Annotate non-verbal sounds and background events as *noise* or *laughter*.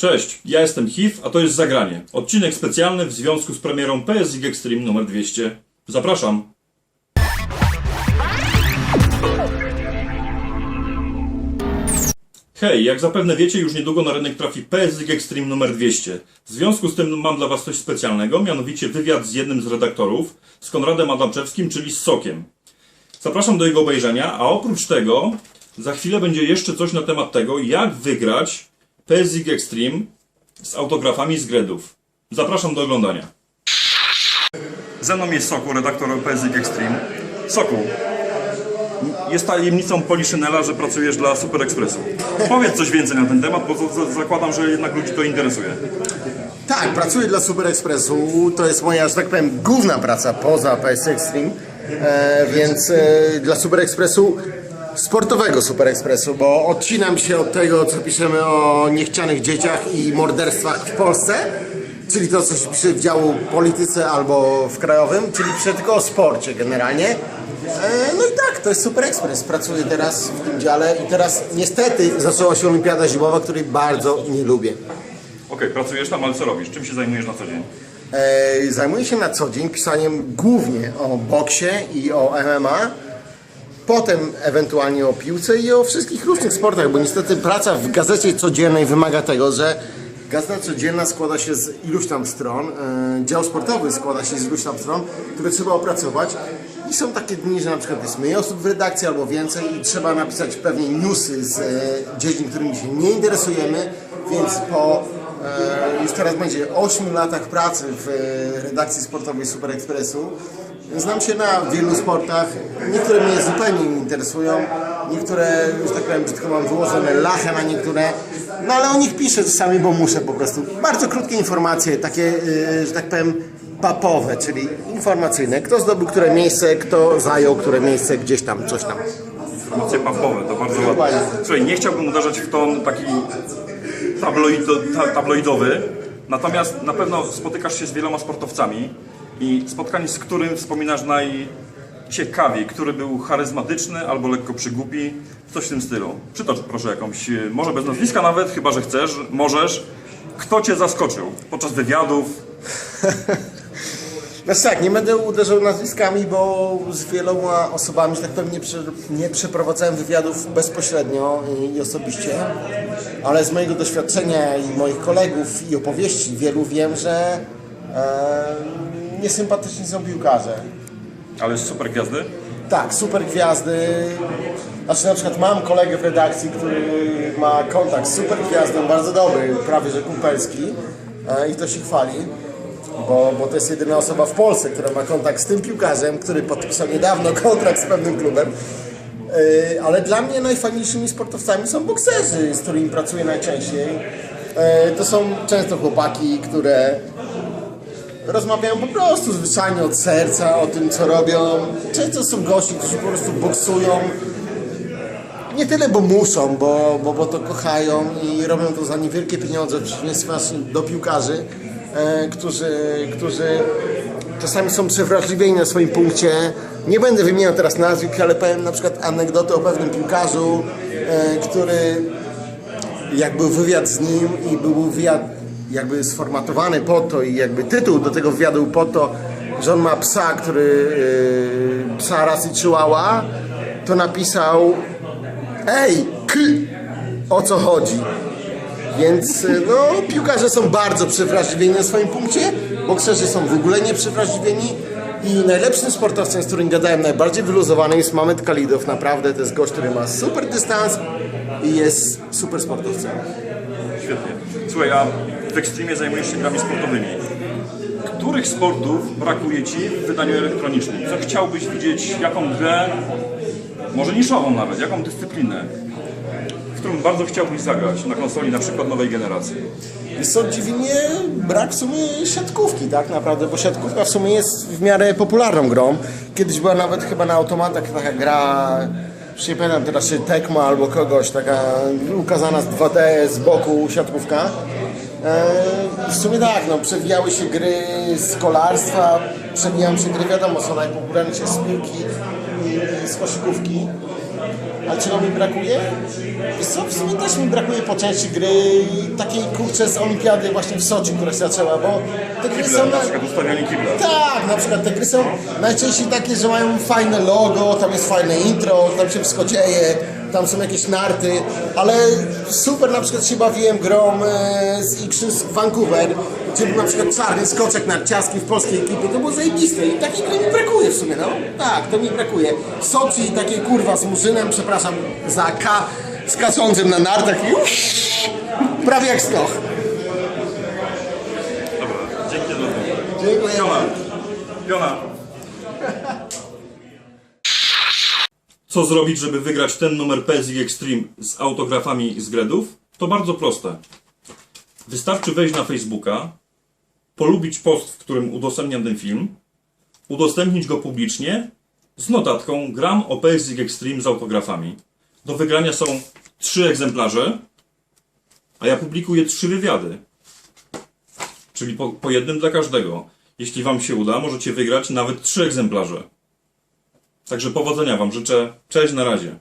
Cześć, ja jestem HIV, a to jest Zagranie. Odcinek specjalny w związku z premierą PSX Extreme numer 200. Zapraszam. Hej, jak zapewne wiecie, już niedługo na rynek trafi PSX Extreme numer 200. W związku z tym mam dla Was coś specjalnego, mianowicie wywiad z jednym z redaktorów, z Konradem Adamczewskim, czyli z Sokiem. Zapraszam do jego obejrzenia, a oprócz tego za chwilę będzie jeszcze coś na temat tego, jak wygrać PSX Extreme z autografami z Gredów. Zapraszam do oglądania. Ze mną jest Soku, redaktor PSX Extreme. Soku, jest tajemnicą Poliszynela, że pracujesz dla Super Expressu. Powiedz coś więcej na ten temat, bo za- za- zakładam, że jednak ludzi to interesuje. Tak, pracuję dla Super Expressu. To jest moja, że tak powiem, główna praca poza PS Extreme. E, więc e, dla Super Expressu, sportowego Super Expressu, bo odcinam się od tego, co piszemy o niechcianych dzieciach i morderstwach w Polsce. Czyli to, co się pisze w działu polityce albo w krajowym, czyli piszę tylko o sporcie generalnie. E, no i tak, to jest Super Express. Pracuję teraz w tym dziale i teraz niestety zaczęła się Olimpiada Zimowa, której bardzo nie lubię. Okej, pracujesz tam, ale co robisz? Czym się zajmujesz na co dzień? E, Zajmuję się na co dzień pisaniem głównie o boksie i o MMA, potem ewentualnie o piłce i o wszystkich różnych sportach, bo niestety praca w gazecie codziennej wymaga tego, że gazeta codzienna składa się z iluś tam stron, e, dział sportowy składa się z iluś tam stron, które trzeba opracować i są takie dni, że na przykład jest mniej osób w redakcji albo więcej i trzeba napisać pewnie newsy z e, dziedzin, którymi się nie interesujemy, więc po E, już teraz będzie 8 latach pracy w redakcji sportowej Super Expressu. Znam się na wielu sportach. Niektóre mnie zupełnie nie interesują. Niektóre, już tak powiem, brzydko mam wyłożone lachę na niektóre. No ale o nich piszę czasami, bo muszę po prostu. Bardzo krótkie informacje, takie, e, że tak powiem, papowe, czyli informacyjne. Kto zdobył które miejsce, kto zajął które miejsce, gdzieś tam, coś tam. Informacje pampowe, to bardzo ładne. Słuchaj, nie chciałbym uderzać w ton taki tabloido, ta, tabloidowy, natomiast na pewno spotykasz się z wieloma sportowcami i spotkanie z którym wspominasz najciekawiej, który był charyzmatyczny albo lekko przygłupi, coś w tym stylu. Przytocz proszę jakąś, e, może bez nazwiska nawet, chyba że chcesz, możesz. Kto cię zaskoczył podczas wywiadów? *laughs* Znaczy tak, nie będę uderzał nazwiskami, bo z wieloma osobami, że tak powiem, nie, nie przeprowadzałem wywiadów bezpośrednio i, i osobiście, ale z mojego doświadczenia i moich kolegów i opowieści wielu wiem, że e, niesympatyczni są piłkarze. Ale super gwiazdy? Tak, super gwiazdy. Znaczy na przykład mam kolegę w redakcji, który ma kontakt z super gwiazdą, bardzo dobry, prawie że kumpelski e, i to się chwali, bo, bo to jest jedyna osoba w Polsce, która ma kontakt z tym piłkarzem, który podpisał niedawno kontrakt z pewnym klubem. E, Ale dla mnie najfajniejszymi sportowcami są bokserzy, z którymi pracuję najczęściej. E, To są często chłopaki, które rozmawiają po prostu zwyczajnie od serca, o tym co robią. Często są gości, którzy po prostu boksują. Nie tyle, bo muszą, bo, bo, bo to kochają i robią to za niewielkie pieniądze, w przeciwieństwie do piłkarzy, e, którzy, którzy czasami są przewrażliwieni na swoim punkcie. Nie będę wymieniał teraz nazwisk, ale powiem na przykład anegdotę o pewnym piłkarzu, e, który jak był wywiad z nim i był wywiad jakby sformatowany po to i jakby tytuł do tego wywiadu po to, że on ma psa, który yy, psa rasy Chihuahua, to napisał Ej, k, o co chodzi? Więc yy, no, piłkarze są bardzo przewrażliwieni na swoim punkcie, bokserzy są w ogóle nie przewrażliwieni i najlepszym sportowcem, z którym gadałem najbardziej wyluzowany jest Mamet Kalidow. Naprawdę to jest gość, który ma super dystans i jest super sportowcem. Świetnie. Słuchaj, a w Extremie zajmujesz się grami sportowymi. Których sportów brakuje Ci w wydaniu elektronicznym? Co chciałbyś widzieć, jaką grę, może niszową nawet, jaką dyscyplinę, w którą bardzo chciałbyś zagrać na konsoli na przykład nowej generacji? Jest to dziwi mnie brak w sumie siatkówki, tak naprawdę, bo siatkówka w sumie jest w miarę popularną grą. Kiedyś była nawet chyba na automatach taka gra, już nie pamiętam teraz czy Tecmo albo kogoś, taka ukazana z 2D z boku siatkówka. E, W sumie tak, no, przewijały się gry z kolarstwa, przewijają się gry, wiadomo, są najpopularniejsze z piłki i z koszykówki. A czego mi brakuje? Wiesz co, w sumie też mi brakuje po części gry i takiej kurczę z olimpiady właśnie w Soczi, która się zaczęła, bo te gry są... Na przykład ustawianie kibla. Tak, na przykład te gry są najczęściej takie, że mają fajne logo, tam jest fajne intro, tam się wszystko dzieje, tam są jakieś narty, ale super na przykład się bawiłem grą e, z Igrzysk Vancouver, gdzie był na przykład czarny skoczek narciarski w polskiej ekipie, to było zajebiste i takiej gry mi brakuje w sumie, no. Tak, to mi brakuje. Sochi takiej kurwa z Murzynem, przepraszam za K, skaczącym na nartach i uff, prawie jak skoch. Dobra, dzięki za. Dziękuję. Piona. Piona. Co zrobić, żeby wygrać ten numer PSX Extreme z autografami z Gredów? To bardzo proste. Wystarczy wejść na Facebooka, polubić post, w którym udostępniam ten film, udostępnić go publicznie z notatką gram o PSX Extreme z autografami. Do wygrania są trzy egzemplarze, a ja publikuję trzy wywiady. Czyli po, po jednym dla każdego. Jeśli Wam się uda, możecie wygrać nawet trzy egzemplarze. Także powodzenia Wam życzę. Cześć, na razie.